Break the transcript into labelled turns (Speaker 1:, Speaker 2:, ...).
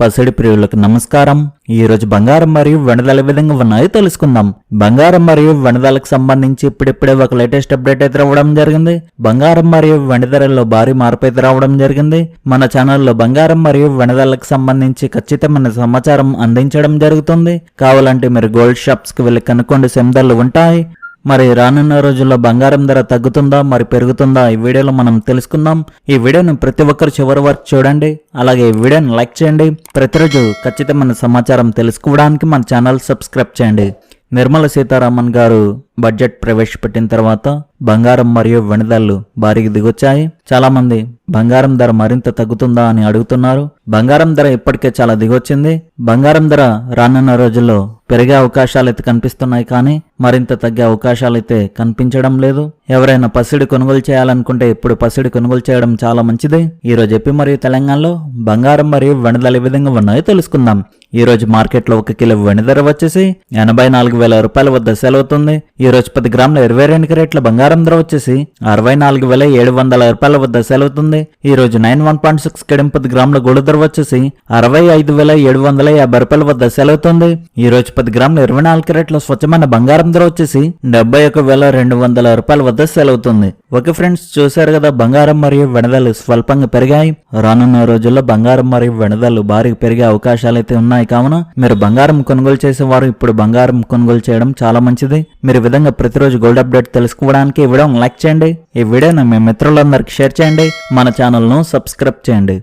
Speaker 1: పసిడి ప్రియులకు నమస్కారం. ఈ రోజు బంగారం మరియు వెనదల విధంగా ఉన్నాయో తెలుసుకుందాం. బంగారం మరియు వెనదలకు సంబంధించి ఇప్పుడిప్పుడే ఒక లేటెస్ట్ అప్డేట్ అయితే రావడం జరిగింది. బంగారం మరియు వెనదలలో భారీ మార్పు అయితే రావడం జరిగింది. మన ఛానల్లో బంగారం మరియు వెనదలకు సంబంధించి ఖచ్చితమైన సమాచారం అందించడం జరుగుతుంది. కావాలంటే మీరు గోల్డ్ షాప్స్కి వెళ్ళి కనుక్కోండి. సెందర్లు ఉంటాయి. మరి రానున్న రోజుల్లో బంగారం ధర తగ్గుతుందా? మరి పెరుగుతుందా? ఈ వీడియోలో మనం తెలుసుకుందాం. ఈ వీడియోను ప్రతి ఒక్కరు చివరి వరకు చూడండి. అలాగే ఈ వీడియోని లైక్ చేయండి. ప్రతిరోజు ఖచ్చితమైన సమాచారం తెలుసుకోవడానికి మన ఛానల్ సబ్స్క్రైబ్ చేయండి. నిర్మల సీతారామన్ గారు బడ్జెట్ ప్రవేశపెట్టిన తర్వాత బంగారం మరియు వెనుదళ్ళు భారీగా దిగొచ్చాయి. చాలా మంది బంగారం ధర మరింత తగ్గుతుందా? అని అడుగుతున్నారు. బంగారం ధర ఇప్పటికే చాలా దిగొచ్చింది. బంగారం ధర రానున్న రోజుల్లో పెరిగే అవకాశాలు అయితే కనిపిస్తున్నాయి కానీ మరింత తగ్గే అవకాశాలు అయితే కనిపించడం లేదు. ఎవరైనా పసిడి కొనుగోలు చేయాలనుకుంటే ఇప్పుడు పసిడి కొనుగోలు చేయడం చాలా మంచిది. ఈరోజు చెప్పి ఎప్పి మరియు తెలంగాణలో బంగారం మరియు వెనుదల ఏ విధంగా ఉన్నాయో తెలుసుకుందాం. ఈరోజు మార్కెట్లో ఒక కిలో వెండి ధర వచ్చేసి ఎనభై నాలుగు వేల రూపాయల వద్ద సెలవుతుంది. ఈ రోజు పది గ్రాముల ఇరవై రెండు క్యారెట్ల బంగారం ధర వచ్చేసి అరవై నాలుగు వేల ఏడు వందల రూపాయల వద్ద సెలవుతుంది. ఈరోజు నైన్ వన్ పాయింట్ సిక్స్ కెడం పది గ్రాముల గోల్డ్ ధర వచ్చేసి అరవై ఐదు వేల ఏడు వందల యాభై రూపాయల వద్ద సెలవుతుంది. ఈ రోజు పది గ్రాముల ఇరవై నాలుగు క్యారెట్ల స్వచ్ఛమైన బంగారం ధర వచ్చేసి డెబ్బై ఒక వేల రెండు వందల రూపాయల వద్ద సెలవుతుంది. ఓకే ఫ్రెండ్స్ చూశారు కదా బంగారం మరియు వెనదలు స్వల్పంగా పెరిగాయి. రానున్న రోజుల్లో బంగారం మరియు వెనదలు భారీగా పెరిగే అవకాశాలు అయితే ఉన్నాయి. కావున మీరు బంగారం కొనుగోలు చేసేవారు. ఇప్పుడు బంగారం కొనుగోలు చేయడం చాలా మంచిది. మీరు విధంగా ప్రతిరోజు గోల్డ్ అప్డేట్ తెలుసుకోవడానికి ఈ వీడియో లైక్ చేయండి. ఈ వీడియోను మీ మిత్రులందరికీ షేర్ చేయండి. మన ఛానల్ను సబ్స్క్రైబ్ చేయండి.